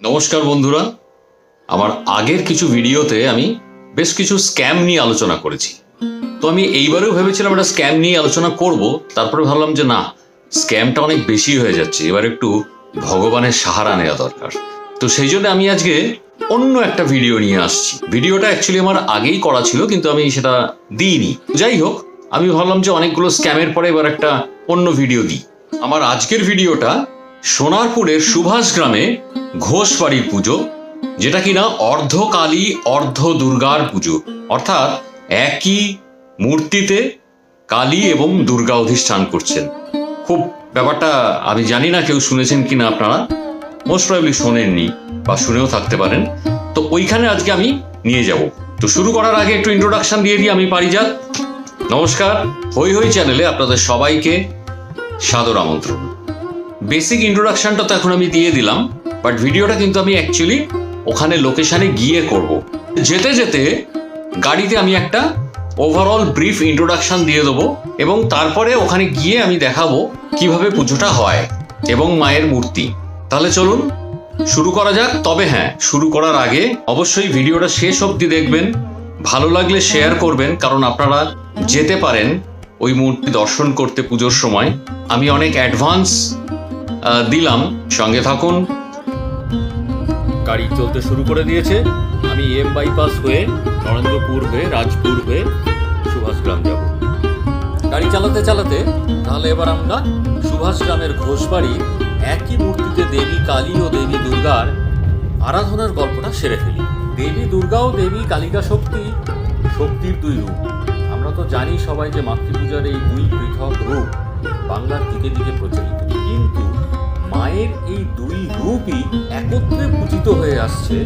নমস্কার বন্ধুরা। আমার আগের কিছু ভিডিওতে আমি বেশ কিছু স্ক্যাম নিয়ে আলোচনা করেছি। তো আমি এইবারেও ভেবেছিলাম একটা স্ক্যাম নিয়ে আলোচনা করব। তারপরে ভাবলাম যে না, স্ক্যামটা অনেক বেশি হয়ে যাচ্ছে। এবার একটু ভগবানের সাহারা নেওয়া দরকার। তো সেই জন্য আমি আজকে অন্য একটা ভিডিও নিয়ে আসছি। ভিডিওটা অ্যাকচুয়ালি আমার আগেই করা ছিল, কিন্তু আমি সেটা দিইনি। যাই হোক, আমি ভাবলাম যে অনেকগুলো স্ক্যামের পরে এবার একটা অন্য ভিডিও দিই। আমার আজকের ভিডিওটা সোনারপুরের সুভাষ গ্রামে ঘোষবাড়ির পুজো, যেটা কিনা অর্ধকালী অর্ধ দুর্গার পুজো। অর্থাৎ একই মূর্তিতে কালী এবং দুর্গা অধিষ্ঠান করছেন। খুব ব্যাপারটা আমি জানি না কেউ শুনেছেন কিনা আপনারা। মোস্ট প্রবলি শোনেননি বা শুনেও থাকতে পারেন। তো ওইখানে আজকে আমি নিয়ে যাব। তো শুরু করার আগে একটু ইন্ট্রোডাকশন দিয়ে দিই আমি, পারিজাত। নমস্কার। হই হই চ্যানেলে আপনাদের সবাইকে সাদর আমন্ত্রণ। বেসিক ইন্ট্রোডাকশনটা তো এখন আমি দিয়ে দিলাম বাট ভিডিওটা কিন্তু আমি অ্যাকচুয়ালি ওখানে লোকেশানে গিয়ে করব। যেতে যেতে গাড়িতে আমি একটা ওভারঅল ব্রিফ ইন্ট্রোডাকশন দিয়ে দেবো এবং তারপরে ওখানে গিয়ে আমি দেখাবো কীভাবে পুজোটা হয় এবং মায়ের মূর্তি। তাহলে চলুন, শুরু করা যাক। তবে হ্যাঁ শুরু করার আগে অবশ্যই ভিডিওটা শেষ অবধি দেখবেন, ভালো লাগলে শেয়ার করবেন, কারণ আপনারা যেতে পারেন ওই মূর্তি দর্শন করতে পুজোর সময়। আমি অনেক অ্যাডভান্স দিলাম। সঙ্গে থাকুন। গাড়ি চলতে শুরু করে দিয়েছে। আমি এম বাইপাস হয়ে, নরেন্দ্রপুর হয়ে, রাজপুর হয়ে সুভাষগ্রাম যাব। গাড়ি চালাতে চালাতে, তাহলে এবার আমরা সুভাষগ্রামের ঘোষবাড়ি, একই মূর্তিতে দেবী কালী ও দেবী দুর্গার আরাধনার গল্পটা সেরে ফেলি। দেবী দুর্গা ও দেবী কালিকা শক্তি শক্তির দুই রূপ। আমরা তো জানি সবাই যে মাতৃপূজার এই দুই পৃথক রূপ বাংলার দিকে দিকে প্রচলিত। কিন্তু মায়ের এই দুই রূপই একত্রে পূজিত হয়ে আসছে।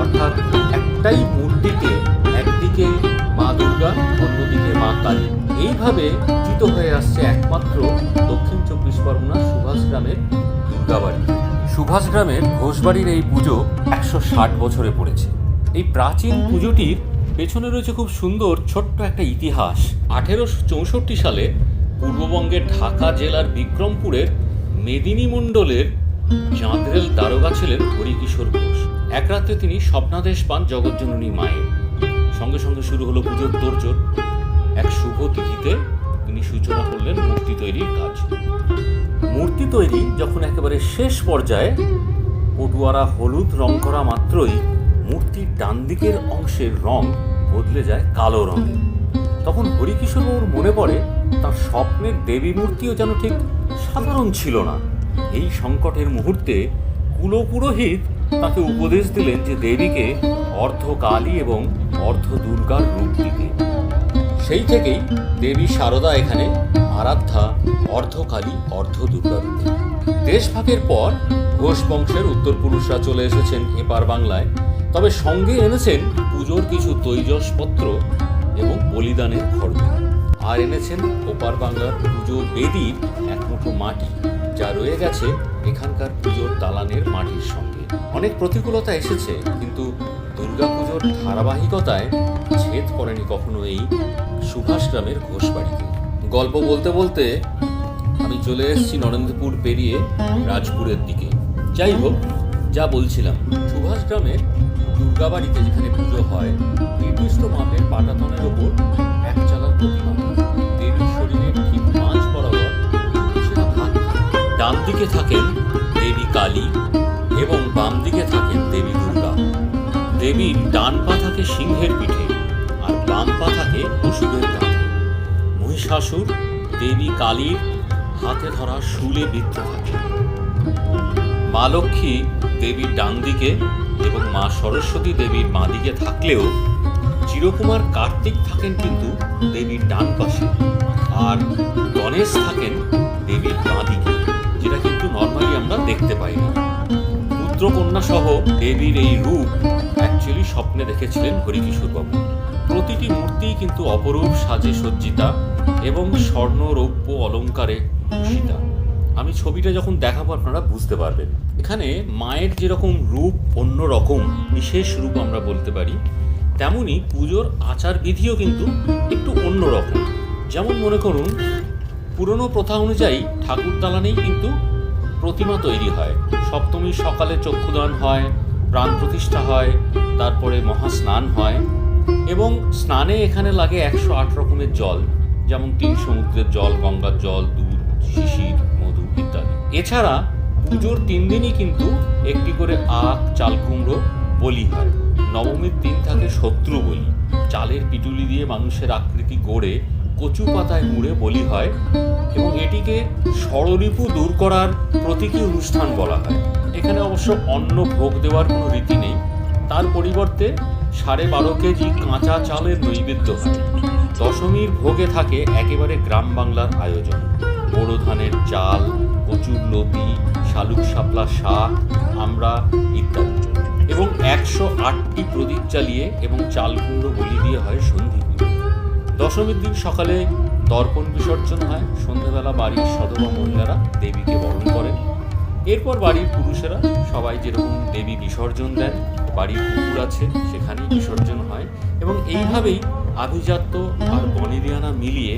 অর্থাৎ একটাই মূর্তিকে একদিকে মা দুর্গা, অন্যদিকে মা কালী। এইভাবে পূজিত হয়ে আসছে একমাত্র দক্ষিণ চব্বিশ পরগনা সুভাষ গ্রামের দুর্গাবাড়ি। সুভাষ গ্রামের ঘোষবাড়ির এই পুজো একশো ষাট বছরে পড়েছে। এই প্রাচীন পুজোটির পেছনে রয়েছে খুব সুন্দর ছোট্ট একটা ইতিহাস। আঠেরোশো চৌষট্টি সালে পূর্ববঙ্গের ঢাকা জেলার বিক্রমপুরের মেদিনী মণ্ডলের চাঁদরেল দারোগা ছিলেন হরিকিশোর ঘোষ। এক রাত্রে তিনি স্বপ্নাদেশ পান জগজ্জননী মায়ের। সঙ্গে সঙ্গে শুরু হলো পুজোর তোড়জোড়। এক শুভ তিথিতে তিনি সূচনা করলেন মূর্তি তৈরির কাজ। মূর্তি তৈরি যখন একেবারে শেষ পর্যায়ে পটুয়ারা হলুদ রং করা মাত্রই মূর্তির ডান দিকের অংশের রং বদলে যায় কালো রঙে। তখন হরিকিশোরবাবুর মনে পড়ে, তার স্বপ্নের দেবী মূর্তিও যেন ঠিক সাধারণ ছিল না। এই সংকটের মুহূর্তে কুলপুরোহিত তাকে উপদেশ দিলেন যে দেবীকে অর্ধ কালী এবং অর্ধ দুর্গার রূপ দিতে। সেই থেকেই দেবী শারদা এখানে আরাধ্যা, অর্ধকালী অর্ধ দুর্গা দেশভাগের পর ঘোষ বংশের উত্তরপুরুষরা চলে এসেছেন এপার বাংলায়। তবে সঙ্গে এনেছেন পুজোর কিছু তৈজসপত্র এবং বলিদানের খড়গ আর এনেছেন ওপার বাংলার পুজো বেদির এক মুঠো মাটি, যা রয়ে গেছে এখানকার পুজোর দালানের মাটির সঙ্গে। অনেক প্রতিকূলতা এসেছে, কিন্তু দুর্গাপুজোর ধারাবাহিকতায় ছেদ পড়েনি কখনো এই সুভাষ গ্রামের ঘোষবাড়িতে। গল্প বলতে বলতে আমি চলে এসেছি নরেন্দ্রপুর পেরিয়ে রাজপুরের দিকে। যাই হোক যা বলছিলাম, সুভাষ গ্রামের দুর্গাবাড়িতে যেখানে পুজো হয়, নির্দিষ্ট মাপের পাটাতনের ওপর এক চালার প্রতিমা। দেবীর শরীরের ঠিক মাঝ বরাবর। ডান দিকে থাকেন দেবী কালী এবং বাম দিকে থাকেন দেবী দুর্গা। দেবীর ডান পা থাকে সিংহের পিঠে আর বাম পা থাকে পশুদের কাঁধে। মহিষাসুর দেবী কালীর হাতে ধরা শুলে বিদ্ধ থাকে। মা লক্ষ্মী দেবীর ডান দিকে এবং মা সরস্বতী দেবীর বাঁ দিকে থাকলেও চিরকুমার কার্তিক থাকেন কিন্তু দেবীর ডান পাশে। আর গণেশ থাকেন দেবীর বাঁ দিকে যেটা কিন্তু নর্মালি আমরা দেখতে পাই না। পুত্রকন্যা সহ দেবীর এই রূপ অ্যাকচুয়ালি স্বপ্নে দেখেছিলেন হরিকিশোর বাবু প্রতিটি মূর্তি কিন্তু অপরূপ সাজে সজ্জিতা এবং স্বর্ণ রৌপ্য অলঙ্কারে ভূষিতা। আমি ছবিটা যখন দেখাবো, আপনারা বুঝতে পারবেন। এখানে মায়ের যেরকম রূপ অন্য রকম বিশেষ রূপ আমরা বলতে পারি, তেমনি পুজোর আচার বিধিও কিন্তু একটু অন্য রকম যেমন মনে করুন, পুরনো প্রথা অনুযায়ী ঠাকুর দালানেই কিন্তু প্রতিমা তৈরি হয়। সপ্তমীর সকালে চক্ষুদান হয়, প্রাণ প্রতিষ্ঠা হয়, তারপরে মহাস্নান হয় এবং স্নানে এখানে লাগে একশো আট রকমের জল, যেমন তিন সমুদ্রের জল, গঙ্গার জল, দুধ, শিশির। ইত্যাদি। এছাড়া পুজোর তিন দিনই কিন্তু একটি করে আখ, চাল কুমড়ো, বলি হয়। নবমীর দিন থাকে শত্রু বলি। চালের পিটুলি দিয়ে মানুষের আকৃতি গড়ে কচু পাতায় মুড়ে বলি হয় এবং এটিকে ষড়রিপু দূর করার প্রতীকী অনুষ্ঠান বলা হয়। এখানে অবশ্য অন্ন ভোগ দেওয়ার কোনো রীতি নেই। তার পরিবর্তে সাড়ে বারো কেজি কাঁচা চালের নৈবেদ্য হয়। দশমীর ভোগে থাকে একেবারে গ্রাম বাংলার আয়োজন। বোরো ধানের চাল, কচুর লতি শালুক শাপলা শাক আমরা ইত্যাদি। এবং একশো আটটি প্রদীপ জ্বালিয়ে এবং চাল কুমড়ো বলি দিয়ে হয় সন্ধি দশমীর দিন সকালে দর্পণ বিসর্জন হয়। সন্ধ্যেবেলা বাড়ির সদবা মহিলারা দেবীকে বরণ করেন। এরপর বাড়ির পুরুষেরা সবাই যেরকম দেবী বিসর্জন দেন, বাড়ির পুকুর আছে, সেখানেই বিসর্জন হয়। এবং এইভাবেই আভিজাত্য আর বনেদিয়ানা মিলিয়ে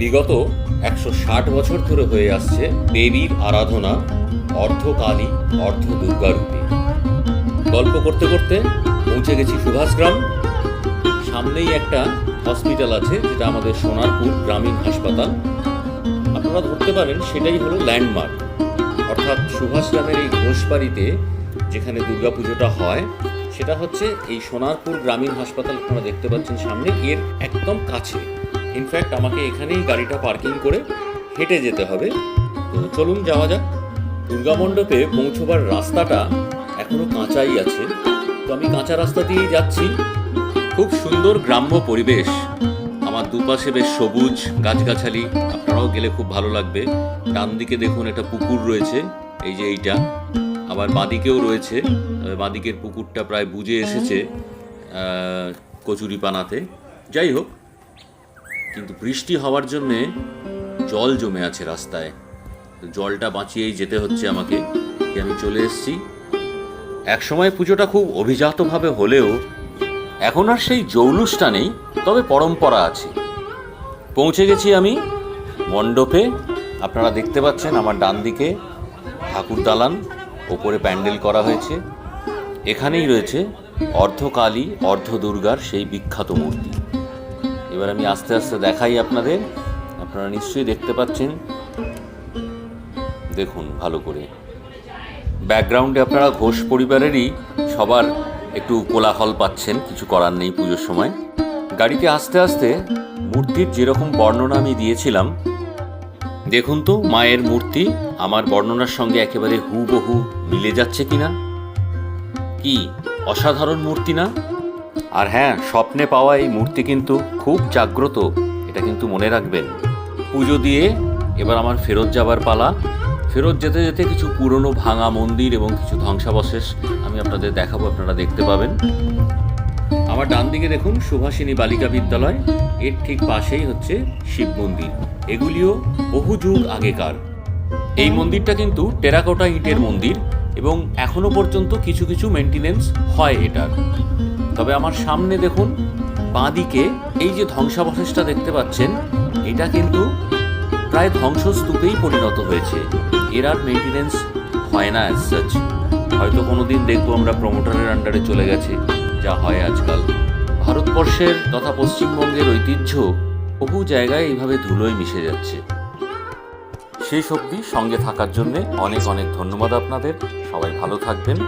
বিগত একশো ষাট বছর ধরে হয়ে আসছে দেবীর আরাধনা অর্ধকালী অর্ধ দুর্গা রূপে গল্প করতে করতে পৌঁছে গেছি সুভাষগ্রাম। সামনেই একটা হসপিটাল আছে, যেটা আমাদের সোনারপুর গ্রামীণ হাসপাতাল। আপনারা ধরতে পারেন সেটাই হলো ল্যান্ডমার্ক। অর্থাৎ সুভাষগ্রামের এই ঘোষবাড়িতে যেখানে দুর্গাপুজোটা হয়, সেটা হচ্ছে এই সোনারপুর গ্রামীণ হাসপাতাল আপনারা দেখতে পাচ্ছেন সামনে। এর একদম কাছে। ইনফ্যাক্ট আমাকে এখানেই গাড়িটা পার্কিং করে হেঁটে যেতে হবে। তো চলুন যাওয়া যাক। দুর্গা মণ্ডপে পৌঁছবার রাস্তাটা এখনও কাঁচাই আছে। তো আমি কাঁচা রাস্তা দিয়েই যাচ্ছি। খুব সুন্দর গ্রাম্য পরিবেশ। আমার দুপাশে বেশ সবুজ গাছগাছালি। আপনারাও গেলে খুব ভালো লাগবে। ডান দিকে দেখুন একটা পুকুর রয়েছে, এই যে এইটা। আবার বাঁদিকেও রয়েছে। বাঁদিকের পুকুরটা প্রায় বুঝে এসেছে কচুরি পানাতে যাই হোক কিন্তু বৃষ্টি হওয়ার জন্যে জল জমে আছে রাস্তায়। জলটা বাঁচিয়েই যেতে হচ্ছে আমাকে। আমি চলে এসেছি। একসময় পুজোটা খুব অভিজাতভাবে হলেও এখন আর সেই জৌলুসটা নেই, তবে পরম্পরা আছে। পৌঁছে গেছি আমি মণ্ডপে। আপনারা দেখতে পাচ্ছেন আমার ডান দিকে ঠাকুর দালান, ওপরে প্যান্ডেল করা হয়েছে। এখানেই রয়েছে অর্ধকালী অর্ধ দুর্গার সেই বিখ্যাত মূর্তি। এবার আমি আস্তে আস্তে দেখাই আপনাদের। আপনারা নিশ্চয়ই দেখতে পাচ্ছেন। দেখুন, ভালো করে। ব্যাকগ্রাউন্ডে আপনারা ঘোষ পরিবারেরই সবার একটু কোলাহল পাচ্ছেন, কিছু করার নেই পুজোর সময়। গাড়িতে আস্তে আস্তে মূর্তির যেরকম বর্ণনা আমি দিয়েছিলাম, দেখুন তো, মায়ের মূর্তি, আমার বর্ণনার সঙ্গে একেবারে হুবহু মিলে যাচ্ছে কিনা? কি, অসাধারণ মূর্তি না? আর হ্যাঁ স্বপ্নে পাওয়া এই মূর্তি কিন্তু খুব জাগ্রত, এটা কিন্তু মনে রাখবেন। পুজো দিয়ে এবার আমার ফেরত যাবার পালা। ফেরত যেতে যেতে কিছু পুরনো ভাঙা মন্দির এবং কিছু ধ্বংসাবশেষ আমি আপনাদের দেখাবো, আপনারা দেখতে পাবেন। আমার ডান দিকে দেখুন সুভাষিনী বালিকা বিদ্যালয়, এর ঠিক পাশেই হচ্ছে শিব মন্দির। এগুলিও বহু যুগ আগেকার। এই মন্দিরটা কিন্তু টেরাকোটা ইটের মন্দির এবং এখনও পর্যন্ত কিছু কিছু মেনটেনেন্স হয় এটার। তবে আমার সামনে দেখুন, বাঁদিকে এই যে ধ্বংসাবশেষটা দেখতে পাচ্ছেন, এটা কিন্তু প্রায় ধ্বংসস্তূপেই পরিণত হয়েছে। এর আর মেনটেনেন্স হয় না অ্যাজ সাচ হয়তো কোনো দিন দেখব আমরা প্রমোটারের আন্ডারে চলে গেছে, যা হয় আজকাল। ভারতবর্ষের তথা পশ্চিমবঙ্গের ঐতিহ্য বহু জায়গায় এইভাবে ধুলোয় মিশে যাচ্ছে। শেষ অবধি সঙ্গে থাকার জন্যে অনেক অনেক ধন্যবাদ আপনাদের। সবাই ভালো থাকবেন।